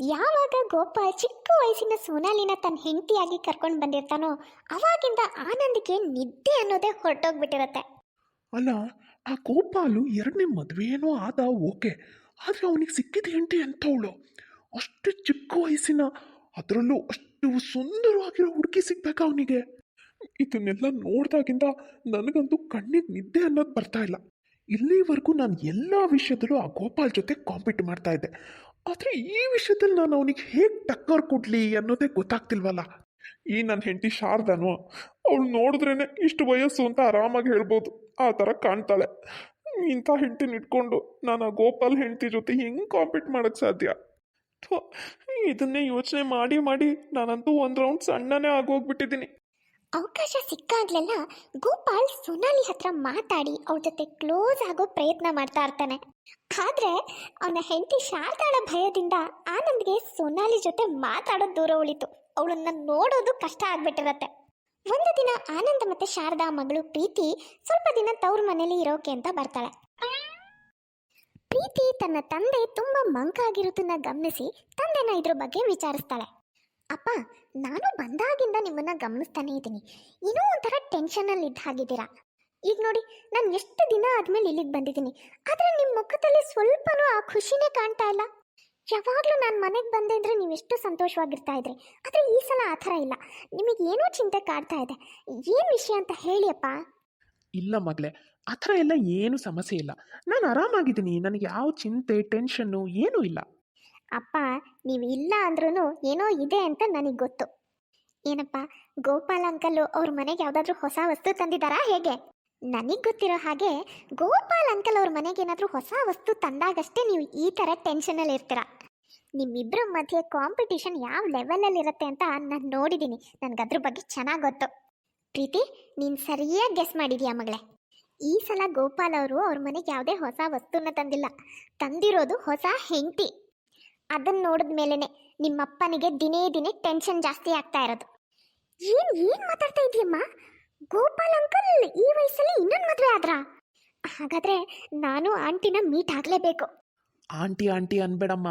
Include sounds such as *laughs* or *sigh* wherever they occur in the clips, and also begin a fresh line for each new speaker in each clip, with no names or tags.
ಯಾವಾಗ ಗೋಪಾಲ್ ಚಿಕ್ಕ ವಯಸ್ಸಿನ ಸೋನಾಲಿನ ತನ್ನ ಹೆಂಡತಿಯಾಗಿ ಕರ್ಕೊಂಡು ಬಂದಿರ್ತಾನೋ ಅವಾಗಿಂದ ಆನಂದ್ಗೆ ನಿದ್ದೆ ಅನ್ನೋದೇ ಹೊರಟೋಗ್ಬಿಟ್ಟಿರತ್ತೆ.
ಅಲ್ಲ, ಆ ಗೋಪಾಲು ಎರಡನೇ ಮದುವೆನೋ ಆದ, ಓಕೆ. ಆದರೆ ಅವನಿಗೆ ಸಿಕ್ಕಿದ ಹೆಂಡತಿ ಎಂಥವಳು ಅಷ್ಟು ಚಿಕ್ಕ ವಯಸ್ಸಿನ, ಅದರಲ್ಲೂ ಅಷ್ಟು ಸುಂದರವಾಗಿರೋ ಹುಡುಗಿ ಸಿಗ್ಬೇಕಾ ಅವನಿಗೆ? ಇದನ್ನೆಲ್ಲ ನೋಡಿದಾಗಿಂದ ನನಗಂತೂ ಕಣ್ಣಿಗೆ ನಿದ್ದೆ ಅನ್ನೋದು ಬರ್ತಾ ಇಲ್ಲ. ಇಲ್ಲಿವರೆಗೂ ನಾನು ಎಲ್ಲ ವಿಷಯದಲ್ಲೂ ಆ ಗೋಪಾಲ್ ಜೊತೆ ಕಾಂಪೀಟ್ ಮಾಡ್ತಾ ಇದ್ದೆ. ಆದರೆ ಈ ವಿಷಯದಲ್ಲಿ ನಾನು ಅವನಿಗೆ ಹೇಗೆ ಟಕ್ಕರ್ ಕೊಡ್ಲಿ ಅನ್ನೋದೇ ಗೊತ್ತಾಗ್ತಿಲ್ವಲ್ಲ? ಈ ನನ್ನ ಹೆಂಡತಿ ಶಾರದಾನು, ಅವಳು ನೋಡಿದ್ರೇನೆ ಇಷ್ಟು ವಯಸ್ಸು ಅಂತ ಆರಾಮಾಗಿ ಹೇಳ್ಬೋದು. ಆ ಥರ ಕಾಣ್ತಾಳೆ. ಇಂಥ ಹೆಂಡತಿನ ಇಟ್ಕೊಂಡು ನಾನು ಆ ಗೋಪಾಲ್ ಹೆಂಡತಿ ಜೊತೆ ಹೆಂಗೆ ಕಾಂಪೀಟ್ ಮಾಡೋಕ್ಕೆ ಸಾಧ್ಯ? ಇದನ್ನೇ ಯೋಚನೆ ಮಾಡಿ ಮಾಡಿ ನಾನಂತೂ ಒಂದು ರೌಂಡ್ ಸಣ್ಣನೇ ಆಗೋಗ್ಬಿಟ್ಟಿದ್ದೀನಿ.
ಅವಕಾಶ ಸಿಕ್ಕಾಗ್ಲೆಲ್ಲ ಗೋಪಾಲ್ ಸೋನಾಲಿ ಹತ್ರ ಮಾತಾಡಿ ಅವ್ರ ಜೊತೆ ಕ್ಲೋಸ್ ಆಗೋ ಪ್ರಯತ್ನ ಮಾಡ್ತಾ ಇರ್ತಾನೆ. ಆದ್ರೆ ಅವನ ಹೆಂಡತಿ ಶಾರದಾಳ ಭಯದಿಂದ ಆನಂದ್ಗೆ ಸೋನಾಲಿ ಜೊತೆ ಮಾತಾಡೋದು ದೂರ ಉಳಿತು. ಅವಳನ್ನ ನೋಡೋದು ಕಷ್ಟ ಆಗ್ಬಿಟ್ಟಿರತ್ತೆ. ಒಂದು ದಿನ ಆನಂದ್ ಮತ್ತೆ ಶಾರದಾ ಮಗಳು ಪ್ರೀತಿ ಸ್ವಲ್ಪ ದಿನ ತವ್ರ ಮನೇಲಿ ಇರೋಕೆ ಅಂತ ಬರ್ತಾಳೆ. ಪ್ರೀತಿ ತನ್ನ ತಂದೆ ತುಂಬಾ ಮಂಕಾಗಿರೋದನ್ನ ಗಮನಿಸಿ ತಂದೆನ ಇದ್ರ ಬಗ್ಗೆ ವಿಚಾರಿಸ್ತಾಳೆ. ಅಪ್ಪ, ನಾನು ಬಂದಾಗಿಂದ ನಿಮ್ಮನ್ನ ಗಮನಿಸ್ತಾನೆ ಇದ್ದೀನಿ. ಏನೋ ಒಂಥರ ಟೆನ್ಷನಲ್ಲಿ ಇದ್ದ ಹಾಗಿದ್ದೀರಾ? ಈಗ ನೋಡಿ, ನಾನು ಎಷ್ಟು ದಿನ ಆದ್ಮೇಲೆ ಇಲ್ಲಿಗೆ ಬಂದಿದ್ದೀನಿ. ಆದರೆ ನಿಮ್ಮ ಮುಖದಲ್ಲಿ ಸ್ವಲ್ಪನೂ ಆ ಖುಷಿನೇ ಕಾಣ್ತಾ ಇಲ್ಲ. ಯಾವಾಗಲೂ ನಾನು ಮನೆಗೆ ಬಂದೆ ಅಂದರೆ ನೀವು ಎಷ್ಟು ಸಂತೋಷವಾಗಿರ್ತಾ ಇದ್ರಿ. ಆದರೆ ಈ ಸಲ ಆ ಥರ ಇಲ್ಲ. ನಿಮಗೆ ಏನೋ ಚಿಂತೆ ಕಾಡ್ತಾ ಇದೆ. ಏನು ವಿಷಯ ಅಂತ ಹೇಳಿಯಪ್ಪ
ಇಲ್ಲ ಮಗಳೇ ಆ ಥರ ಎಲ್ಲ ಏನು ಸಮಸ್ಯೆ ಇಲ್ಲ. ನಾನು ಆರಾಮಾಗಿದ್ದೀನಿ. ನನಗೆ ಯಾವ ಚಿಂತೆ, ಟೆನ್ಷನ್ನು ಏನೂ ಇಲ್ಲ.
ಅಪ್ಪ, ನೀವು ಇಲ್ಲ ಅಂದ್ರೂ ಏನೋ ಇದೆ ಅಂತ ನನಗೆ ಗೊತ್ತು. ಏನಪ್ಪ, ಗೋಪಾಲ್ ಅಂಕಲ್ ಅವ್ರ ಮನೆಗೆ ಯಾವುದಾದ್ರೂ ಹೊಸ ವಸ್ತು ತಂದಿದ್ದಾರಾ ಹೇಗೆ? ನನಗೆ ಗೊತ್ತಿರೋ ಹಾಗೆ ಗೋಪಾಲ್ ಅಂಕಲ್ ಅವ್ರ ಮನೆಗೆ ಏನಾದರೂ ಹೊಸ ವಸ್ತು ತಂದಾಗಷ್ಟೇ ನೀವು ಈ ಥರ ಟೆನ್ಷನಲ್ಲಿ ಇರ್ತೀರ. ನಿಮ್ಮಿಬ್ಬರ ಮಧ್ಯೆ ಕಾಂಪಿಟಿಷನ್ ಯಾವ ಲೆವೆಲಲ್ಲಿ ಇರುತ್ತೆ ಅಂತ ನಾನು ನೋಡಿದ್ದೀನಿ ನನಗೆ ಅದ್ರ ಬಗ್ಗೆ ಚೆನ್ನಾಗಿ ಗೊತ್ತು. ಪ್ರೀತಿ, ನೀನು ಸರಿಯಾಗಿ ಗೆಸ್ ಮಾಡಿದೀಯಾ ಮಗಳೇ? ಈ ಸಲ ಗೋಪಾಲ್ ಅವರು ಅವ್ರ ಮನೆಗೆ ಯಾವುದೇ ಹೊಸ ವಸ್ತುನ ತಂದಿಲ್ಲ. ತಂದಿರೋದು ಹೊಸ ಹೆಂಡತಿ. ಅದನ್ನ ನೋಡಿದ ಮೇಲೇನೆ ನಿಮ್ಮಪ್ಪನಿಗೆ ದಿನೇ ದಿನೇ ಟೆನ್ಷನ್ ಜಾಸ್ತಿ ಆಗ್ತಾ ಇರೋದು. ಏನ್ ಏನ್ ಮಾತಾಡ್ತಾ ಇದೀಯಮ್ಮ? ಗೋಪಾಲ್ ಅಂಕಲ್ ಈ ವಯಸ್ಸಲ್ಲಿ ಇನ್ನೊಂದು ಮದುವೆ ಆದ್ರಾ? ಹಾಗಾದ್ರೆ ನಾನು ಆಂಟಿನ ಮೀಟ್ ಆಗ್ಲೇಬೇಕು.
ಆಂಟಿ ಆಂಟಿ ಅನ್ಬೇಡಮ್ಮ.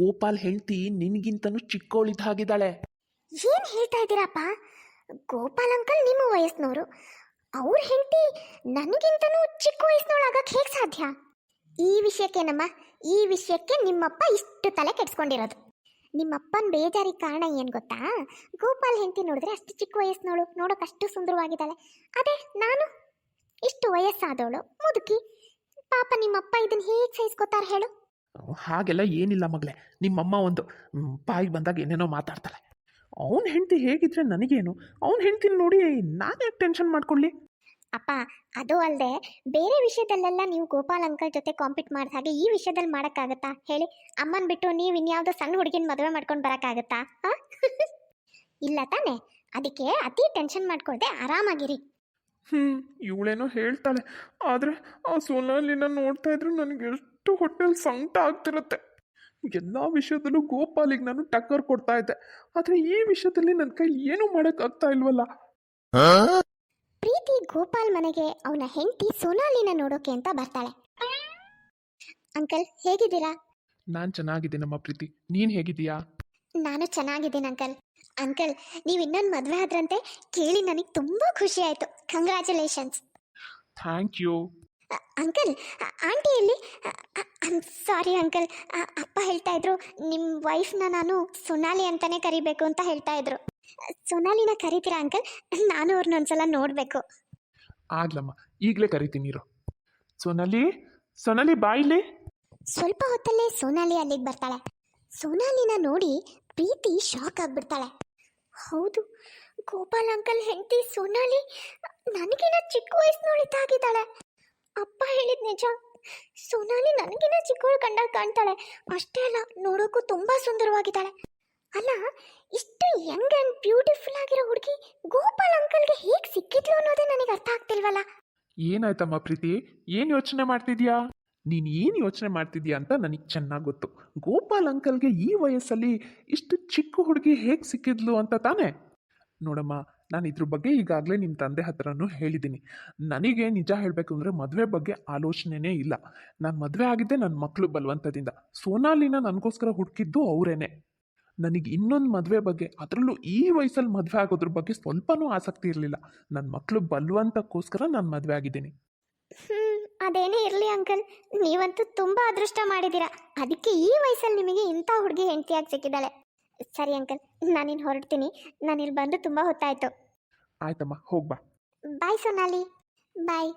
ಗೋಪಾಲ್ ಹೆಂಡತಿ ನಿನಗಿಂತನೂ ಚಿಕ್ಕವಳಿದ್ದ ಹಾಗಿದ್ದಾಳೆ
ಏನ್ ಹೇಳ್ತಾ ಇದ್ದೀರಪ್ಪ? ಗೋಪಾಲ್ ಅಂಕಲ್ ನಿಮ್ಮ ವಯಸ್ಸಿನವರು ಅವ್ರ ಹೆಂಡತಿ ನನಗಿಂತನೂ ಚಿಕ್ಕ ವಯಸ್ಸಿನವಳಾಗಕ್ಕೆ ಹೇಗೆ ಸಾಧ್ಯ? ಈ ವಿಷಯಕ್ಕೇನಮ್ಮ? ಈ ವಿಷಯಕ್ಕೆ ನಿಮ್ಮಪ್ಪ ಇಷ್ಟು ತಲೆ ಕೆಡ್ಸ್ಕೊಂಡಿರೋದು. ನಿಮ್ಮಪ್ಪನ ಬೇಜಾರಿ ಕಾರಣ ಏನು ಗೊತ್ತಾ? ಗೋಪಾಲ್ ಹೆಂಡತಿ ನೋಡಿದ್ರೆ ಅಷ್ಟು ಚಿಕ್ಕ ವಯಸ್ಸಿನವಳು, ನೋಡೋಕೆ ಅಷ್ಟು ಸುಂದರವಾಗಿದ್ದಾಳೆ. ಅದೇ ನಾನು? ಇಷ್ಟು ವಯಸ್ಸಾದವಳು, ಮುದುಕಿ. ಪಾಪ ನಿಮ್ಮಪ್ಪ ಇದನ್ನು ಹೇಗೆ ಸಹಿಸ್ಕೋತಾರೆ ಹೇಳು?
ಹಾಗೆಲ್ಲ ಏನಿಲ್ಲ ಮಗಳೇ. ನಿಮ್ಮಮ್ಮ ಒಂದು ಬಾಯಿಗೆ ಬಂದಾಗ ಏನೇನೋ ಮಾತಾಡ್ತಾಳೆ. ಅವನ ಹೆಂಡತಿ ಹೇಗಿದ್ರೆ ನನಗೇನು? ಅವನ ಹೆಂಡತಿನ ನೋಡಿ ನಾನು ಯಾಕೆ ಟೆನ್ಷನ್ ಮಾಡ್ಕೊಳ್ಳಿ?
ಅಪ್ಪ ಅದು ಅಲ್ಲದೆ ಬೇರೆ ವಿಷಯದಲ್ಲೆಲ್ಲ ನೀವು ಗೋಪಾಲ್ ಅಂಕಲ್ ಜೊತೆ ಕಾಂಪೀಟ್ ಮಾಡಿದ ಹಾಗೆ ಈ ವಿಷಯದಲ್ಲಿ ಮಾಡೋಕ್ಕಾಗತ್ತಾ? ಹೇಳಿ. ಅಮ್ಮನ ಬಿಟ್ಟು ನೀವು ಇನ್ಯಾವುದೋ ಸಣ್ಣ ಹುಡುಗಿನ ಮದುವೆ ಮಾಡ್ಕೊಂಡು ಬರೋಕ್ಕಾಗತ್ತಾ? *laughs* ಇಲ್ಲ ತಾನೆ. ಅದಕ್ಕೆ ಅತಿ ಟೆನ್ಷನ್ ಮಾಡ್ಕೊಳ್ದೆ ಆರಾಮಾಗಿರಿ.
ಹ್ಞೂ ಇವಳೇನೋ ಹೇಳ್ತಾಳೆ. ಆದ್ರೆ ಆ ಸೋನಾಲಿನ ನೋಡ್ತಾ ಇದ್ರೆ ನನಗೆ ಎಷ್ಟು ಹೊಟ್ಟೆಲಿ ಸಂಕಟ ಆಗ್ತಿರುತ್ತೆ. ಎಲ್ಲ ವಿಷಯದಲ್ಲೂ ಗೋಪಾಲಿಗೆ ನಾನು ಟಕ್ಕರ್ ಕೊಡ್ತಾ ಇದ್ದೆ. ಆದರೆ ಈ ವಿಷಯದಲ್ಲಿ ನನ್ನ ಕೈಲಿ ಏನೂ ಮಾಡೋಕ್ಕಾಗ್ತಾ ಇಲ್ವಲ್ಲ?
ಪ್ರೀತಿ ಗೋಪಾಲ್ ಮನೆಗೆ ಅವನ ಹೆಂಡತಿ ಸೋನಾಲಿನ ನೋಡೋಕೆ ಅಂತ ಬರ್ತಾಳೆ. ಅಂಕಲ್ ಹೇಗಿದ್ದೀರಾ?
ನಾನು ಚೆನ್ನಾಗಿದ್ದೀನಮ್ಮ ಪ್ರೀತಿ. ನೀನು ಹೇಗಿದ್ದೀಯಾ?
ನಾನು ಚೆನ್ನಾಗಿದ್ದೀನಿ ಅಂಕಲ್. ಅಂಕಲ್ ನೀವು ಇನ್ನೊಂದು ಮದುವೆ ಆದ್ರಂತೆ ಕೇಳಿ ನನಗೆ ತುಂಬ ಖುಷಿ ಆಯ್ತು. Congratulations
thank you
uncle aunty ಎಲ್ಲಿ ಸಾರಿ ಅಂಕಲ್. ಅಪ್ಪ ಹೇಳ್ತಾ ಇದ್ರು ನಿಮ್ಮ ವೈಫ್ನ ನಾನು ಸೊನಾಲಿ ಅಂತಾನೆ ಕರಿಬೇಕು ಅಂತ ಹೇಳ್ತಾ ಇದ್ರು. ಸೊನಾಲಿನ ಕರಿತೀರಾ ಅಂಕಲ್? ನಾನು ಅವ್ರನ್ನ ಒಂದ್ಸಲ ನೋಡಬೇಕು.
ಆಗ್ಲಮ್ಮ ಈಗಲೇ ಕರಿತೀನಿ ಇರು. ಸೊನಾಲಿ ಸೋನಾಲಿ ಬಾಯಿಲಿ
ಸ್ವಲ್ಪ ಹೊತ್ತಲ್ಲೇ ಸೋನಾಲಿ ಅಲ್ಲಿಗೆ ಬರ್ತಾಳೆ. ಸೋನಾಲಿನ ನೋಡಿ ಪ್ರೀತಿ ಶಾಕ್ ಆಗ್ಬಿಡ್ತಾಳೆ. ಹೌದು ಗೋಪಾಲ್ ಅಂಕಲ್ ಹೆಂಡತಿ ಸೋನಾಲಿ ನನಗಿನ ಚಿಕ್ಕ ವಯಸ್ಸಿನವಳಿದ್ದಾಗಿದ್ದಾಳೆ ಅಪ್ಪ ಹೇಳಿದ ನಿಜ ಸೋನಾಲಿ ನನಗಿನ ಚಿಕ್ಕವಳು ಕಂಡಾಗ ಕಾಣ್ತಾಳೆ. ಅಷ್ಟೇ ಅಲ್ಲ ನೋಡೋಕ್ಕೂ ತುಂಬಾ ಸುಂದರವಾಗಿದ್ದಾಳೆ. ಅಲ್ಲ, ಇಷ್ಟು ಯಂಗ್ ಅಂಡ್ ಬ್ಯೂಟಿಫುಲ್ ಆಗಿರೋ ಹುಡುಗಿ ಗೋಪಾಲ್ ಅಂಕಲ್ಗೆ ಹೇಗೆ ಸಿಕ್ಕಿದ್ಲು ಅನ್ನೋದೇ ನನಗೆ ಅರ್ಥ ಆಗ್ತಿಲ್ವಲ್ಲ?
ಏನಾಯ್ತಮ್ಮ ಪ್ರೀತಿ? ಏನು ಯೋಚನೆ ಮಾಡ್ತಿದ್ಯಾ? ನೀನು ಏನು ಯೋಚನೆ ಮಾಡ್ತಿದ್ಯಾ ಅಂತ ನನಗೆ ಚೆನ್ನಾಗಿ ಗೊತ್ತು. ಗೋಪಾಲ್ ಅಂಕಲ್ಗೆ ಈ ವಯಸ್ಸಲ್ಲಿ ಇಷ್ಟು ಚಿಕ್ಕ ಹುಡುಗಿ ಹೇಗೆ ಸಿಕ್ಕಿದ್ಲು ಅಂತ ತಾನೇ? ನೋಡಮ್ಮ, ನಾನು ಇದ್ರ ಬಗ್ಗೆ ಈಗಾಗಲೇ ನಿಮ್ಮ ತಂದೆ ಹತ್ರನೂ ಹೇಳಿದ್ದೀನಿ ನನಗೆ ನಿಜ ಹೇಳಬೇಕು ಅಂದರೆ ಮದುವೆ ಬಗ್ಗೆ ಆಲೋಚನೆನೇ ಇಲ್ಲ. ನಾನು ಮದುವೆ ಆಗಿದ್ದೆ ನನ್ನ ಮಕ್ಕಳು ಬಲವಂತದಿಂದ. ಸೋನಾಲಿನ ನನಗೋಸ್ಕರ ಹುಡುಕಿದ್ದು ಅವರೇನೆ. ನನಗೆ ಇನ್ನೊಂದು ಮದುವೆ ಬಗ್ಗೆ ಅದರಲ್ಲೂ ಈ ವಯಸ್ಸಲ್ಲಿ ಮದುವೆ ಆಗೋದ್ರ ಬಗ್ಗೆ ಸ್ವಲ್ಪನೂ ಆಸಕ್ತಿ ಇರಲಿಲ್ಲ. ನನ್ನ ಮಕ್ಕಳು ಬಲ್ವಂತಕ್ಕೋಸ್ಕರ ನಾನು ಮದುವೆ ಆಗಿದ್ದೀನಿ.
ಅದೇನೇ ಇರಲಿ ಅಂಕಲ್. ನೀವಂತೂ ತುಂಬಾ ಅದೃಷ್ಟ ಮಾಡಿದ್ದೀರಾ. ಅದಕ್ಕೆ ಈ ವಯಸ್ಸಲ್ಲಿ ನಿಮಗೆ ಇಂಥ ಹುಡುಗಿ ಹೆಂಡತಿಯಾಗಿ ಸಿಕ್ಕಿದ್ದಾಳೆ. ಸರಿ ಅಂಕಲ್ ನಾನಿನ್ ಹೊರಡ್ತೀನಿ. ನಾನಿಲ್ಲಿ ಬಂದು ತುಂಬಾ ಹೊತ್ತಾಯ್ತು.
ಆಯ್ತಮ್ಮ ಹೋಗ್ಬಾ
ಬಾಯ್ ಸೊನಾಲಿ. ಬಾಯ್.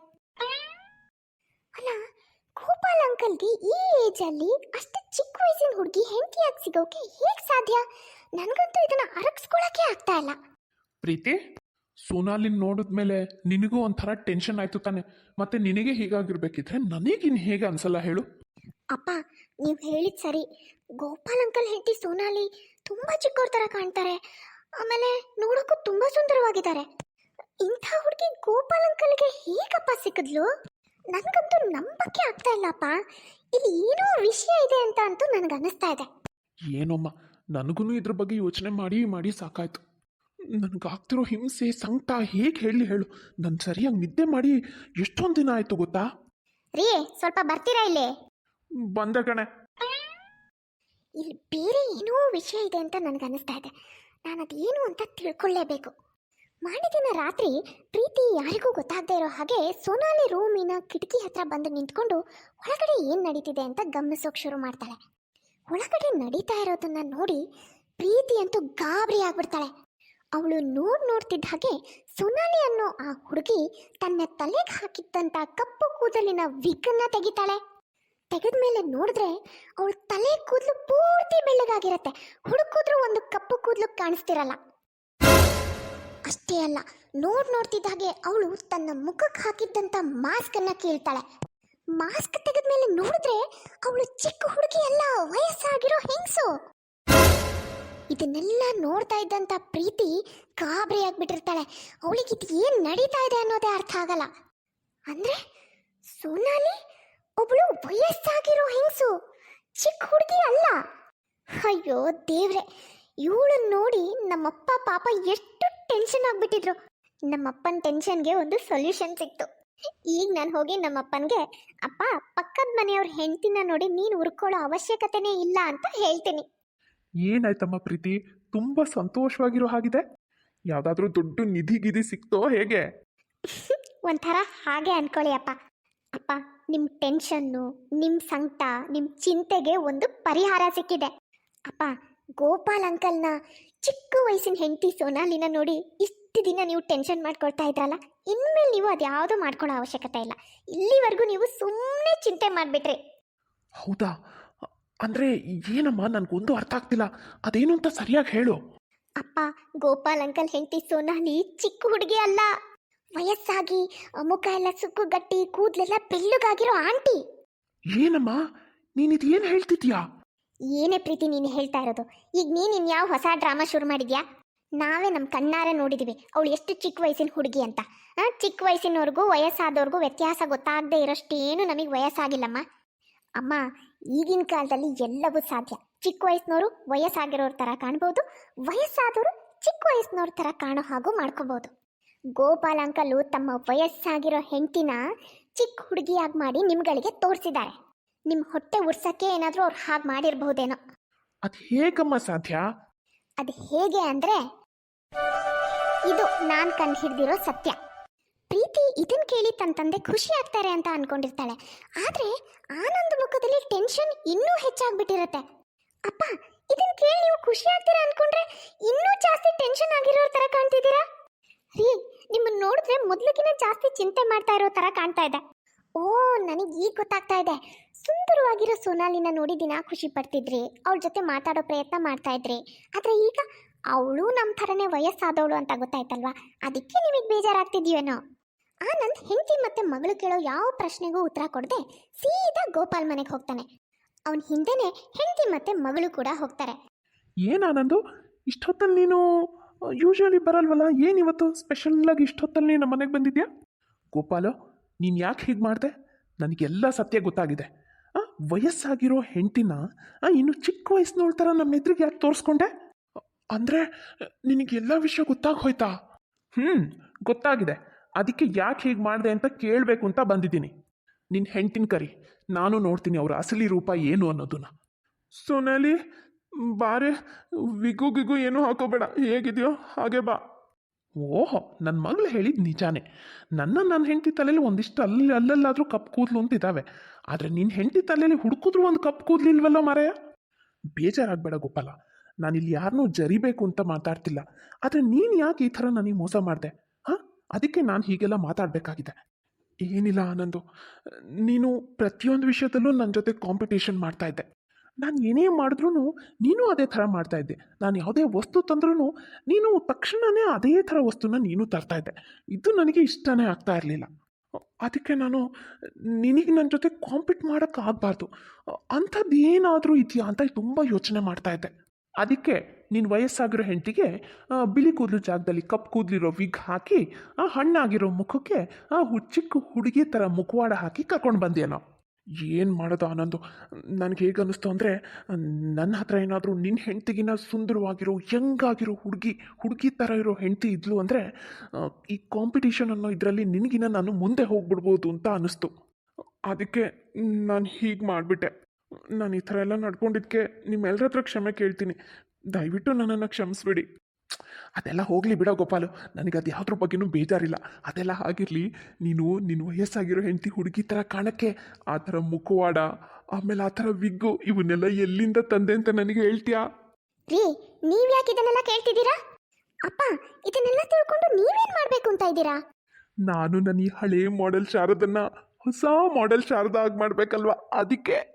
ಅಲ್ಲ ಗೋಪಾಲ್ ಅಂಕಲ್ಗೆ ಈ ಏಜಲ್ಲಿ ಅಷ್ಟು ಚಿಕ್ಕ ವಯಸ್ಸಿನ ಹುಡುಗಿ ಹೆಂಡತಿಯಾಗಿ ಸಿಗೋಕೆ ಹೇಗೆ ಸಾಧ್ಯ? ನನಗಂತೂ ಇದನ್ನ ಅರಗಿಸ್ಕೊಳಕ್ಕೆ ಆಗ್ತಾ ಇಲ್ಲ.
ಪ್ರೀತಿ ಸೋನಾಲಿನ ನೋಡಿದ್ಮೇಲೆ ನಿನಗೂ ಒಂಥರ ಟೆನ್ಷನ್ ಆಯ್ತು ತಾನೆ. ಮತ್ತೆ ನಿನಗೆ ಹೀಗಾಗಿರ್ಬೇಕಿದ್ರೆ ನನಗಿನ್ ಹೇಗೆ ಅನ್ಸಲ್ಲ ಹೇಳು.
ಅಪ್ಪ ನೀವು ಹೇಳಿದ್ ಸರಿ. ಗೋಪಾಲ್ ಅಂಕಲ್ ಹೆಂಡತಿ ಸೋನಾಲಿ ತುಂಬಾ ಚಿಕ್ಕವ್ರ ತರ ಕಾಣ್ತಾರೆ. ಆಮೇಲೆ ನೋಡೋಕ್ಕೂ ತುಂಬಾ ಸುಂದರವಾಗಿದ್ದಾರೆ. ಇಂಥ ಹುಡುಗಿ ಗೋಪಾಲ್ ಅಂಕಲ್ಗೆ ಹೇಗಪ್ಪ ಸಿಕ್ಕಿದ್ಲು? ನನಗಂತೂ ನಂಬಕ್ಕೆ ಆಗ್ತಾ ಇಲ್ಲಪ್ಪ. ಇಲ್ಲಿ ಏನೋ ವಿಷಯ ಇದೆ ಅಂತ ಅಂತೂ ನನಗೆ ಅನಿಸ್ತಾ ಇದೆ.
ಏನೋಮ್ಮ ನನಗೂ ಇದ್ರ ಬಗ್ಗೆ ಯೋಚನೆ ಮಾಡಿ ಮಾಡಿ ಸಾಕಾಯ್ತು. ನನಗಾಗ್ತಿರೋ ಹಿಂಸೆ ಸಂಕಟ ಹೇಗೆ ಹೇಳಿ ಹೇಳು. ನಾನು ಸರಿಯಾಗಿ ನಿದ್ದೆ ಮಾಡಿ ಎಷ್ಟೊಂದು ದಿನ ಆಯ್ತು ಗೊತ್ತಾ?
ರೀ ಸ್ವಲ್ಪ ಬರ್ತೀರಾ ಇಲ್ಲಿ?
ಬಂದ ಕಣೆ.
ಇಲ್ಲಿ ಬೇರೆ ಏನೋ ವಿಷಯ ಇದೆ ಅಂತ ನನಗೆ ಅನಿಸ್ತಾ ಇದೆ. ನಾನು ಅದೇನು ಅಂತ ತಿಳ್ಕೊಳ್ಳೇಬೇಕು ಮಾಡಿದಿನ ರಾತ್ರಿ ಪ್ರೀತಿ ಯಾರಿಗೂ ಗೊತ್ತಾಗದೇ ಇರೋ ಹಾಗೆ ಸೋನಾಲಿ ರೂಮಿನ ಕಿಟಕಿ ಹತ್ರ ಬಂದು ನಿಂತ್ಕೊಂಡು ಒಳಗಡೆ ಏನು ನಡೀತಿದೆ ಅಂತ ಗಮನಿಸೋಕೆ ಶುರು ಮಾಡ್ತಾಳೆ. ಒಳಗಡೆ ನಡೀತಾ ಇರೋದನ್ನ ನೋಡಿ ಪ್ರೀತಿ ಅಂತೂ ಗಾಬರಿ ಆಗ್ಬಿಡ್ತಾಳೆ. ಅವಳು ನೋಡ್ ನೋಡ್ತಿದ್ದ ಹಾಗೆ ಸೋನಾಲಿ ಅನ್ನೋ ಆ ಹುಡುಗಿ ತನ್ನ ತಲೆಗೆ ಹಾಕಿದ್ದಂತ ಕಪ್ಪು ಕೂದಲಿನ ವಿಗ್ಗನ್ನ ತೆಗಿತಾಳೆ. ತೆಗೆದ್ಮೇಲೆ ನೋಡಿದ್ರೆ ಅವಳ ತಲೆ ಕೂದಲು ಪೂರ್ತಿ ಬೆಳ್ಳಗಾಗಿರತ್ತೆ. ಹುಡುಕಿದ್ರು ಒಂದು ಕಪ್ಪು ಕೂದಲು ಕಾಣಿಸ್ತಿರಲ್ಲ. ಅಷ್ಟೇ ಅಲ್ಲ, ನೋಡ್ ನೋಡ್ತಿದ್ದ ಹಾಗೆ ಅವಳು ತನ್ನ ಮುಖಕ್ಕೆ ಹಾಕಿದ್ದಂತ ಮಾಸ್ಕ್ ಅನ್ನ ಕೇಳ್ತಾಳೆ. ಮಾಸ್ಕ್ ತೆಗೆದ್ಮೇಲೆ ನೋಡಿದ್ರೆ ಅವಳು ಚಿಕ್ಕ ಹುಡುಗಿ ಅಲ್ಲ, ವಯಸ್ಸಾಗಿರೋ ಹೆಂಗಸು? ಇದನ್ನೆಲ್ಲ ನೋಡ್ತಾ ಇದ್ದಂತ ಪ್ರೀತಿ ಗಾಬರಿ ಆಗ್ಬಿಟ್ಟಿರ್ತಾಳೆ. ಅವಳಿಗೆ ಇದು ಏನ್ ನಡೀತಾ ಇದೆ ಅನ್ನೋದೇ ಅರ್ಥ ಆಗಲ್ಲ. ಅಂದ್ರೆ ಸೋನಾಲಿ ಒಬ್ಳು ವಯಸ್ಸಾಗಿರೋ ಹೆಂಗಸು, ಚಿಕ್ಕ ಹುಡುಗಿ ಅಲ್ಲ. ಅಯ್ಯೋ ದೇವ್ರೆ ಇವಳನ್ನ ನೋಡಿ ನಮ್ಮಪ್ಪ ಪಾಪ ಎಷ್ಟು ಟೆನ್ಷನ್ ಆಗ್ಬಿಟ್ಟಿದ್ರು. ನಮ್ಮಪ್ಪನ ಟೆನ್ಷನ್ಗೆ ಒಂದು ಸೊಲ್ಯೂಷನ್ ಸಿಕ್ತು. ಈಗ ನಾನು ಹೋಗಿ ನಮ್ಮಪ್ಪನಿಗೆ ಅಪ್ಪ ಪಕ್ಕದ ಮನೆಯವ್ರ ಹೆಂಡತಿನ ನೋಡಿ ನೀನು ಹುರ್ಕೊಳ್ಳೋ ಅವಶ್ಯಕತೆನೇ ಇಲ್ಲ ಅಂತ ಹೇಳ್ತೀನಿ.
ಏನಾಯ್ತಮ್ಮ ಪ್ರೀತಿ? ತುಂಬಾ ಸಂತೋಷವಾಗಿರೋ ಹಾಗಿದೆ. ಯಾವ್ದಾದ್ರೂ ದೊಡ್ಡ ನಿಧಿ ಗಿಧಿ ಸಿಕ್ತೋ ಹೇಗೆ? *laughs*
ಒಂಥರ ಹಾಗೆ ಅನ್ಕೊಳ್ಳಿ ಅಪ್ಪ. ಅಪ್ಪ ನಿಮ್ಮ ಟೆನ್ಷನ್ನು ನಿಮ್ಮ ಸಂಕಟ ನಿಮ್ಮ ಚಿಂತೆಗೆ ಒಂದು ಪರಿಹಾರ ಸಿಕ್ಕಿದೆ. ಅಪ್ಪ ಗೋಪಾಲ್ ಅಂಕಲ್ನ ಚಿಕ್ಕ ವಯಸ್ಸಿನ ಹೆಂಡತಿ ಸೋನಾಲಿನ ನೋಡಿ ಇಷ್ಟು ದಿನ ನೀವು ಟೆನ್ಷನ್ ಮಾಡ್ಕೊಳ್ತಾ ಇದ್ರಲ್ಲ ಇನ್ಮೇಲೆ ನೀವು ಅದ್ಯಾವುದೂ ಮಾಡ್ಕೊಳ್ಳೋ ಅವಶ್ಯಕತೆ ಇಲ್ಲ. ಇಲ್ಲಿವರೆಗೂ ನೀವು ಸುಮ್ಮನೆ ಚಿಂತೆ ಮಾಡಿಬಿಟ್ರಿ.
ಹೌದಾ? ಅಂದ್ರೆ ಏನಮ್ಮ ನನಗೊಂದು ಅರ್ಥ ಆಗ್ತಿಲ್ಲ. ಅದೇನು ಅಂತ ಸರಿಯಾಗಿ ಹೇಳು.
ಅಪ್ಪ ಗೋಪಾಲ್ ಅಂಕಲ್ ಹೆಂಡತಿ ಸೋನಾಲಿ ಚಿಕ್ಕ ಹುಡುಗಿ ಅಲ್ಲ. ವಯಸ್ಸಾಗಿ ಮುಖ ಎಲ್ಲ ಸುಕ್ಕುಗಟ್ಟಿ ಕೂದಲೆಲ್ಲ ಬೆಳ್ಳಗಾಗಿರೋ ಆಂಟಿ.
ಏನಮ್ಮ? ನೀನಿದು ಏನು ಹೇಳ್ತಿದ್ಯಾ
ಏನೇ ಪ್ರೀತಿ ನೀನು ಹೇಳ್ತಾ ಇರೋದು. ಈಗ ನೀನು ಇನ್ಯಾವ ಹೊಸ ಡ್ರಾಮಾ ಶುರು ಮಾಡಿದ್ಯಾ? ನಾವೇ ನಮ್ಮ ಕಣ್ಣಾರೆ ನೋಡಿದ್ದೀವಿ ಅವಳು ಎಷ್ಟು ಚಿಕ್ಕ ವಯಸ್ಸಿನ ಹುಡುಗಿ ಅಂತ. ಚಿಕ್ಕ ವಯಸ್ಸಿನವ್ರಿಗೂ ವಯಸ್ಸಾದವ್ರಿಗೂ ವ್ಯತ್ಯಾಸ ಗೊತ್ತಾಗದೇ ಇರೋಷ್ಟೇನು ನಮಗೆ ವಯಸ್ಸಾಗಿಲ್ಲಮ್ಮ. ಅಮ್ಮ, ಈಗಿನ ಕಾಲದಲ್ಲಿ ಎಲ್ಲವೂ ಸಾಧ್ಯ. ಚಿಕ್ಕ ವಯಸ್ಸಿನವರು ವಯಸ್ಸಾಗಿರೋರ ಥರ ಕಾಣ್ಬೋದು ವಯಸ್ಸಾದವರು ಚಿಕ್ಕ ವಯಸ್ಸಿನವ್ರ ಥರ ಕಾಣೋ ಹಾಗೂ ಮಾಡ್ಕೋಬೋದು. ಗೋಪಾಲ ಅಂಕಲು ತಮ್ಮ ವಯಸ್ಸಾಗಿರೋ ಹೆಂಡತಿನ ಚಿಕ್ಕ ಹುಡುಗಿಯಾಗಿ ಮಾಡಿ ನಿಮ್ಗಳಿಗೆ ತೋರಿಸಿದ್ದಾರೆ. ನಿಮ್ಮ ಹೊಟ್ಟೆ ಉರ್ಸಕ್ಕೆ ಏನಾದರೂ ಅವ್ರು ಹಾಗೆ ಮಾಡಿರ್ಬಹುದೇನೋ.
ಅದು ಹೇಗಮ್ಮ ಸಾಧ್ಯ?
ಅದು ಹೇಗೆ ಅಂದರೆ ಇದು ನಾನು ಕಂಡು ಹಿಡ್ದಿರೋ ಸತ್ಯ. ಪ್ರೀತಿ ಇದನ್ ಕೇಳಿ ತನ್ನ ತಂದೆ ಖುಷಿ ಆಗ್ತಾರೆ ಅಂತ ಅನ್ಕೊಂಡಿರ್ತಾಳೆ. ಆದ್ರೆ ಆನಂದ್ ಮುಖದಲ್ಲಿ ಟೆನ್ಷನ್ ಇನ್ನೂ ಹೆಚ್ಚಾಗ್ಬಿಟ್ಟಿರುತ್ತೆ. ಅಪ್ಪ ಇದನ್ ಕೇಳಿ ನೀವು ಖುಷಿ ಆಗ್ತೀರಾ ಅನ್ಕೊಂಡ್ರೆ ಇನ್ನೂ ಜಾಸ್ತಿ ಟೆನ್ಷನ್ ಆಗಿರೋ ತರ ಕಾಣ್ತಿದ್ದೀರಾ? ರೀ ನಿಮ್ಮನ್ನ ನೋಡಿದ್ರೆ ಮೊದ್ಲಿಗಿನ ಜಾಸ್ತಿ ಚಿಂತೆ ಮಾಡ್ತಾ ಇರೋ ತರ ಕಾಣ್ತಾ ಇದೆ. ಓ ನನಗೆ ಈಗ ಗೊತ್ತಾಗ್ತಾ ಇದೆ. ಸುಂದರವಾಗಿರೋ ಸೋನಾಲಿನ ನೋಡಿ ದಿನ ಖುಷಿ ಪಡ್ತಿದ್ರಿ. ಅವಳ ಜೊತೆ ಮಾತಾಡೋ ಪ್ರಯತ್ನ ಮಾಡ್ತಾ ಇದ್ರಿ. ಆದ್ರೆ ಈಗ ಅವಳು ನಮ್ಮ ಥರನೇ ವಯಸ್ಸಾದವಳು ಅಂತ ಗೊತ್ತಾಯ್ತಲ್ವಾ? ಅದಕ್ಕೆ ನಿಮಗೆ ಬೇಜಾರಾಗ್ತಿದ್ಯೇನೋ? ಆನಂದ್ ಹೆಂಡತಿ ಮತ್ತೆ ಮಗಳು ಕೇಳೋ ಯಾವ ಪ್ರಶ್ನೆಗೂ ಉತ್ತರ ಕೊಡದೆ ಸೀದಾ ಗೋಪಾಲ್ ಮನೆಗೆ ಹೋಗ್ತಾನೆ. ಅವನ ಹಿಂದೆನೆ ಹೆಂಡತಿ ಮತ್ತೆ ಮಗಳು ಕೂಡ ಹೋಗ್ತಾರೆ.
ಏನಾನಂದು ಇಷ್ಟೊತ್ತಲ್ಲಿ ನೀನು ಯೂಶುವಲಿ ಬರಲ್ವಲ್ಲ? ಇವತ್ತು ಸ್ಪೆಷಲ್ಲಾಗಿ ಇಷ್ಟೊತ್ತಲ್ಲಿ ನಮ್ಮ ಮನೆಗೆ ಬಂದಿದ್ಯಾ? ಗೋಪಾಲು, ನೀನು ಯಾಕೆ ಹೀಗೆ ಮಾಡಿದೆ? ನನಗೆಲ್ಲ ಸತ್ಯ ಗೊತ್ತಾಗಿದೆ. ವಯಸ್ಸಾಗಿರೋ ಹೆಂಡತಿನ ಇನ್ನು ಚಿಕ್ಕ ವಯಸ್ಸಿನವಳ ಥರ ನಮ್ಮ ಎದುರಿಗೆ ಯಾಕೆ ತೋರಿಸ್ಕೊಂಡೆ? ಅಂದರೆ ನಿನಗೆಲ್ಲ ವಿಷಯ ಗೊತ್ತಾಗಿ ಹೋಯ್ತಾ ಹ್ಞೂ ಗೊತ್ತಾಗಿದೆ. ಅದಕ್ಕೆ ಯಾಕೆ ಹೀಗೆ ಮಾಡಿದೆ ಅಂತ ಕೇಳಬೇಕು ಅಂತ ಬಂದಿದ್ದೀನಿ. ನಿನ್ನ ಹೆಂಡ್ತಿನ ಕರಿ, ನಾನು ನೋಡ್ತೀನಿ ಅವರ ಅಸಲಿ ರೂಪ ಏನು ಅನ್ನೋದನ್ನ. ಸೊನಾಲಿ, ಬಾರೆ, ವಿಗು ಗಿಗು ಏನೂ ಹಾಕೋಬೇಡ. ಹೇಗಿದೆಯೋ ಹಾಗೆ ಬಾ. ಓಹೋ ನನ್ನ ಮಗಳು ಹೇಳಿದ ನಿಜಾನೇ. ನನ್ನ ನನ್ನ ಹೆಂಡತಿ ತಲೆಯಲ್ಲಿ ಒಂದಿಷ್ಟು ಅಲ್ಲಿ, ಅಲ್ಲೆಲ್ಲಾದರೂ ಕಪ್ ಕೂದಲು ಅಂತ ಇದ್ದಾವೆ ಆದರೆ ನಿನ್ನ ಹೆಂಡತಿ ತಲೆಯಲ್ಲಿ ಹುಡುಕಿದ್ರು ಒಂದು ಕಪ್ ಕೂದಲಿಲ್ವಲ್ಲ ಮಾರಾಯ? ಬೇಜಾರಾಗಬೇಡ ಗೋಪಾಲ. ನಾನಿಲ್ಲಿ ಯಾರನ್ನೂ ಜರಿಬೇಕು ಅಂತ ಮಾತಾಡ್ತಿಲ್ಲ. ಆದರೆ ನೀನು ಯಾಕೆ ಈ ಥರ ನನಗೆ ಮೋಸ ಮಾಡಿದೆ? ಹಾಂ? ಅದಕ್ಕೆ ನಾನು ಹೀಗೆಲ್ಲ ಮಾತಾಡಬೇಕಾಗಿದೆ. ಏನಿಲ್ಲ ಆನಂದು. ನೀನು ಪ್ರತಿಯೊಂದು ವಿಷಯದಲ್ಲೂ ನನ್ನ ಜೊತೆ ಕಾಂಪಿಟೇಷನ್ ಮಾಡ್ತಾ ಇದ್ದೆ. ನಾನು ಏನೇ ಮಾಡಿದ್ರೂ ನೀನು ಅದೇ ಥರ ಮಾಡ್ತಾ ಇದ್ದೆ. ನಾನು ಯಾವುದೇ ವಸ್ತು ತಂದ್ರೂ ನೀನು ತಕ್ಷಣವೇ ಅದೇ ಥರ ವಸ್ತುನ ನೀನು ತರ್ತಾ ಇದ್ದೆ. ಇದು ನನಗೆ ಇಷ್ಟನೇ ಆಗ್ತಾ ಇರಲಿಲ್ಲ. ಅದಕ್ಕೆ ನಾನು ನಿನಗೆ ನನ್ನ ಜೊತೆ ಕಾಂಪೀಟ್ ಮಾಡೋಕ್ಕಾಗಬಾರ್ದು ಅಂಥದ್ದು ಏನಾದರೂ ಇದೆಯಾ ಅಂತ ತುಂಬ ಯೋಚನೆ ಮಾಡ್ತಾ ಇದ್ದೆ. ಅದಕ್ಕೆ ನೀನು ವಯಸ್ಸಾಗಿರೋ ಹೆಂಡತಿಗೆ ಬಿಳಿ ಕೂದಲು ಜಾಗದಲ್ಲಿ ಕಪ್ಪು ಕೂದಲಿರೋ ವಿಗ್ ಹಾಕಿ, ಆ, ಹಣ್ಣಾಗಿರೋ ಮುಖಕ್ಕೆ, ಆ ಹುಚ್ಚಿಕ್ಕು ಚಿಕ್ಕ ಹುಡುಗಿ ಥರ ಮುಖವಾಡ ಹಾಕಿ ಕರ್ಕೊಂಡು ಬಂದೇನೋ ಏನು ಮಾಡೋದು ಆನಂದು ನನಗೆ ಹೇಗೆ ಅನ್ನಿಸ್ತು ಅಂದರೆ, ನನ್ನ ಹತ್ರ ಏನಾದರೂ ನಿನ್ನ ಹೆಂಡ್ತಿಗಿನ ಸುಂದರವಾಗಿರೋ, ಯಂಗಾಗಿರೋ ಹುಡುಗಿ ಹುಡುಗಿ ಥರ ಇರೋ ಹೆಂಡ್ತಿ ಇದ್ಲು ಅಂದರೆ ಈ ಕಾಂಪಿಟಿಷನ್ ಅನ್ನೋ ಇದರಲ್ಲಿ ನಿನಗಿನ ನಾನು ಮುಂದೆ ಹೋಗ್ಬಿಡ್ಬೋದು ಅಂತ ಅನ್ನಿಸ್ತು. ಅದಕ್ಕೆ ನಾನು ಹೀಗೆ ಮಾಡಿಬಿಟ್ಟೆ. ನಾನು ಈ ಥರ ಎಲ್ಲ ನಡ್ಕೊಂಡಿದ್ದಕ್ಕೆ ನಿಮ್ಮೆಲ್ಲರ ಹತ್ರ ಕ್ಷಮೆ ಕೇಳ್ತೀನಿ. ದಯವಿಟ್ಟು ನನ್ನನ್ನು ಕ್ಷಮಿಸ್ಬಿಡಿ. ಅದೆಲ್ಲ ಹೋಗಲಿ ಬಿಡೋ ಗೋಪಾಲು. ನನಗೆ ಅದು ಯಾವುದ್ರ ಬಗ್ಗೆನೂ ಬೇಜಾರಿಲ್ಲ. ಅದೆಲ್ಲ ಆಗಿರಲಿ ನೀನು ನಿನ್ನ ವಯಸ್ಸಾಗಿರೋ ಹೆಂಡತಿ ಹುಡುಗಿ ಥರ ಕಾಣಕ್ಕೆ ಆ ಥರ ಮುಖವಾಡ ಆಮೇಲೆ ಆ ಥರ ವಿಗ್ಗು ಇವನ್ನೆಲ್ಲ ಎಲ್ಲಿಂದ ತಂದೆ ಅಂತ ನನಗೆ ಹೇಳ್ತೀಯಾ?
ರೀ ನೀವು ಯಾಕೆ ಇದನ್ನೆಲ್ಲ ಕೇಳ್ತಿದ್ದೀರಾ? ಅಪ್ಪ ಇದನ್ನೆಲ್ಲ ತಿಳ್ಕೊಂಡು ನೀವೇನ್ ಮಾಡಬೇಕು ಅಂತ ಇದ್ದೀರಾ?
ನಾನು ನನ್ನ ಈ ಹಳೇ ಮಾಡೆಲ್ ಶಾರದನ್ನ ಹೊಸ ಮಾಡೆಲ್ ಶಾರದ ಆಗಿ ಮಾಡಬೇಕಲ್ವಾ? ಅದಕ್ಕೆ.